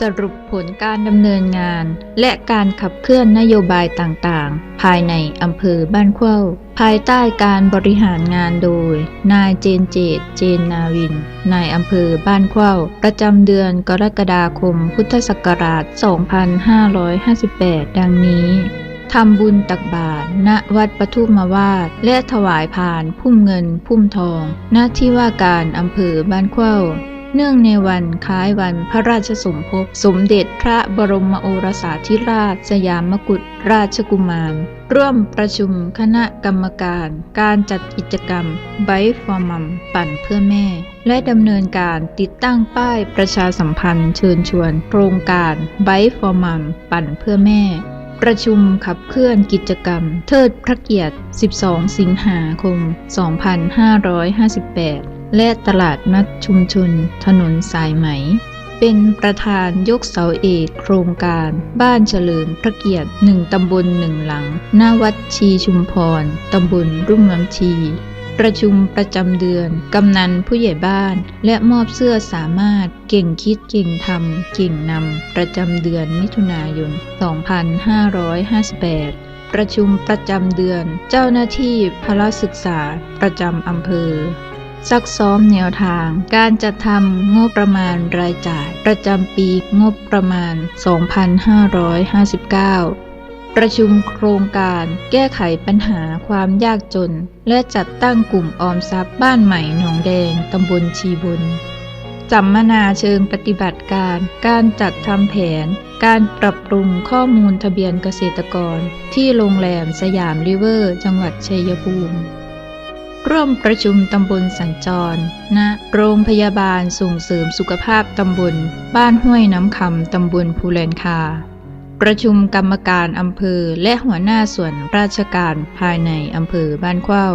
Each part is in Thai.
สรุปผลการดำเนินงาน และการขับเคลื่อนนโยบายต่างๆ ภายในอำเภอบ้านเข้าภายใต้การบริหารงานโดย นายเจนเจต เจนนาวิน นายอำเภอบ้านเข้าประจำเดือนกรกฎาคม พุทธศักราช 2558 ดังนี้ทำบุญตักบาตร ณ วัดปทุมวาด และถวายพานพุ่มเงินพุ่มทองณที่ว่าการอำเภอบ้านเข้า เนื่องในวันคล้ายวันพระราชสมภพสมเด็จพระบรมโอรสาธิราชสยามกุฎราชกุมาร ร่วมประชุมคณะกรรมการ การจัดกิจกรรมไบฟอร์มัมปั่นเพื่อแม่ และดำเนินการติดตั้งป้ายประชาสัมพันธ์เชิญชวน โครงการไบฟอร์มัมปั่นเพื่อแม่ประชุมขับเคลื่อนกิจกรรม เทิดพระเกียรติ 12 สิงหาคม 2558 และตลาดนัดชุมชน ถนนสายไหม เป็นประธานยกเสาเอกโครงการ บ้านเฉลิมพระเกียรติหนึ่งตำบลหนึ่งหลังหน้าวัดชีชุมพร ตำบลรุ่มน้ำชีประชุมประจำเดือน กำนันผู้ใหญ่บ้าน และมอบเสื้อสามารถเก่งคิดเก่งทำเก่งนำประจำเดือนมิถุนายน 2558 ประชุมประจำเดือน เจ้าหน้าที่พละศึกษาประจำอำเภอ ซักซ้อมแนวทาง การจัดทำงบประมาณรายจ่าย ประจำปีงบประมาณ 2559 ประชุมโครงการแก้ไขปัญหาความยากจน และจัดตั้งกลุ่มออมทรัพย์บ้านใหม่หนองแดงตำบลชีบุญสัมมนาเชิงปฏิบัติการ การจัดทำแผน การปรับปรุงข้อมูลทะเบียนเกษตรกร ที่โรงแรมสยามริเวอร์ จังหวัดชัยภูมิ ร่วมประชุมตำบลสัญจร ณ โรงพยาบาลส่งเสริมสุขภาพตำบล บ้านห้วยน้ำคำตำบลภูแลนคา ประชุมกรรมการอำเภอและหัวหน้าส่วนราชการภายในอำเภอบ้านเข้า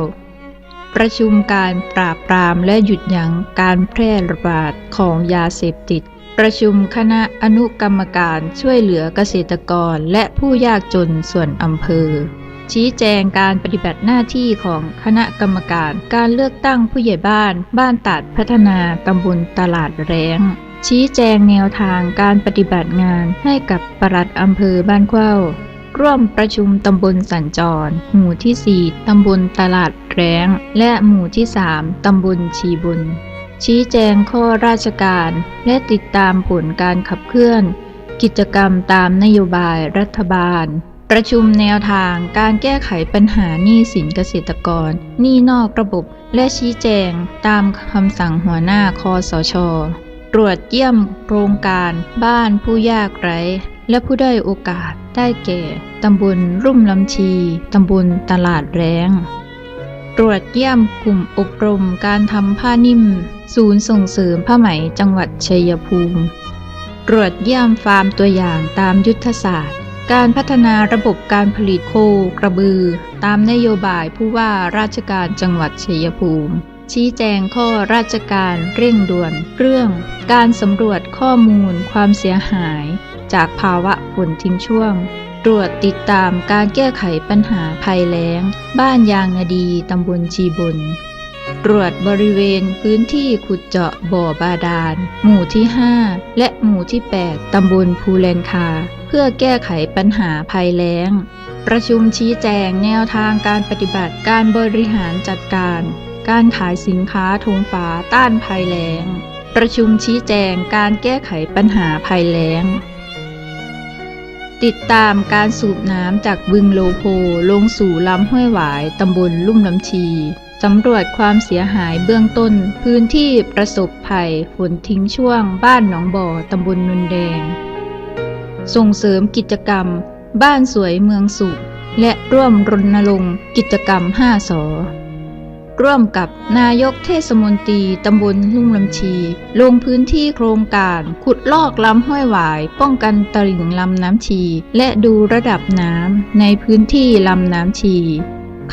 ประชุมการปราบปรามและหยุดยั้งการแพร่ระบาดของยาเสพติด ประชุมคณะอนุกรรมการช่วยเหลือเกษตรกรและผู้ยากจนส่วนอำเภอ ชี้แจงการปฏิบัติหน้าที่ของคณะกรรมการ การเลือกตั้งผู้ใหญ่บ้าน บ้านตัดพัฒนาตำบลตลาดแรงชี้แจงแนวทางการปฏิบัติงานให้กับปลัดอำเภอบ้านเข้า ร่วมประชุมตำบลสัญจร หมู่ที่ 4 ตำบลตลาดแร้ง และหมู่ที่ 3 ตำบลชีบุญ ชี้แจงข้อราชการและติดตามผลการขับเคลื่อน กิจกรรมตามนโยบายรัฐบาล ประชุมแนวทางการแก้ไขปัญหาหนี้สินเกษตรกรหนี้นอกระบบ และชี้แจงตามคำสั่งหัวหน้าคอสช ตรวจเยี่ยมโครงการบ้านผู้ยากไร้ และผู้ได้โอกาสได้แก่ ตำบลรุ่มลำชี ตำบลตลาดแรงตรวจเยี่ยมกลุ่มอบรมการทำผ้านิ่ม ศูนย์ส่งเสริมผ้าไหมจังหวัดชัยภูมิ ตรวจเยี่ยมฟาร์มตัวอย่างตามยุทธศาสตร์ การพัฒนาระบบการผลิตโคกระบือ ตามนโยบายผู้ว่าราชการจังหวัดชัยภูมิ ชี้แจงข้อราชการเร่งด่วน เรื่อง การสำรวจข้อมูลความเสียหาย จากภาวะฝนทิ้งช่วง ตรวจติดตามการแก้ไขปัญหาภัยแล้ง บ้านยางนาดีตำบลชีบน ตรวจบริเวณพื้นที่ขุดเจาะบ่อบาดาล หมู่ที่ 5 และหมู่ที่ 8 ตำบลภูแลนคา เพื่อแก้ไขปัญหาภัยแล้ง ประชุมชี้แจงแนวทางการปฏิบัติการบริหารจัดการ การขายสินค้าธงฟ้าต้านภัยแล้ง ประชุมชี้แจงการแก้ไขปัญหาภัยแล้งติดตามการสูบน้ำจากบึงโลโพลงสู่ลำห้วยหวายตำบลลุ่มน้ำชี สำรวจความเสียหายเบื้องต้น พื้นที่ประสบภัยฝนทิ้งช่วง บ้านหนองบ่อตำบลนุนแดง ส่งเสริมกิจกรรม บ้านสวยเมืองสุข และร่วมรณรงค์กิจกรรม 5สอร่วมกับนายกเทศมนตรีตำบลลุ่งลำชี ลงพื้นที่โครงการขุดลอกลำห้วยหวาย ป้องกันตลิ่งลำน้ำชี และดูระดับน้ำในพื้นที่ลำน้ำชี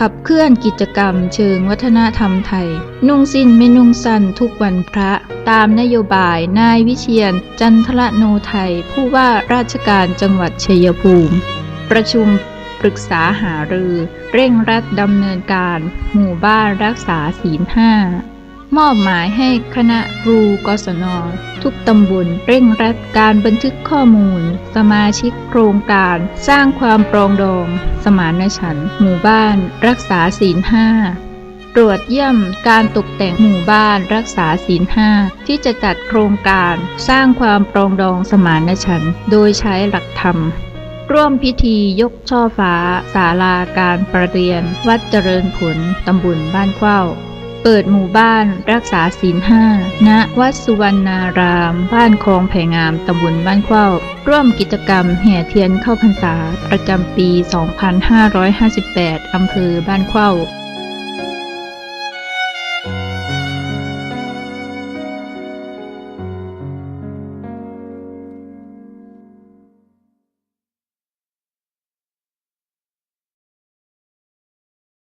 ขับเคลื่อนกิจกรรมเชิงวัฒนธรรมไทย นุ่งสิ้นไม่นุ่งสั้นทุกวันพระ ตามนโยบายนายวิเชียน จันทรโนไทย ผู้ว่าราชการจังหวัดชัยภูมิ ประชุมปรึกษาหารือ เร่งรัดดำเนินการ หมู่บ้านรักษาศีลห้า มอบหมายให้คณะครูกศน ทุกตำบลเร่งรัดการบันทึกข้อมูล สมาชิกโครงการ สร้างความปรองดอง สมานฉันท์หมู่บ้าน รักษาศีลห้าตรวจเยี่ยมการตกแต่งหมู่บ้านรักษาศีลห้าที่จะจัดโครงการสร้างความปรองดองสมานฉันท์โดยใช้หลักธรรม ร่วมพิธียกช่อฟ้าศาลาการประเรียน วัดเจริญผลตำบลบ้านเข้า เปิดหมู่บ้านรักษาศีลห้าณวัดสุวรรณาราม บ้านคลองแผ่งามตำบลบ้านเข้า ร่วมกิจกรรมแห่เทียนเข้าพรรษา ประจำปี 2558 อำเภอบ้านเข้า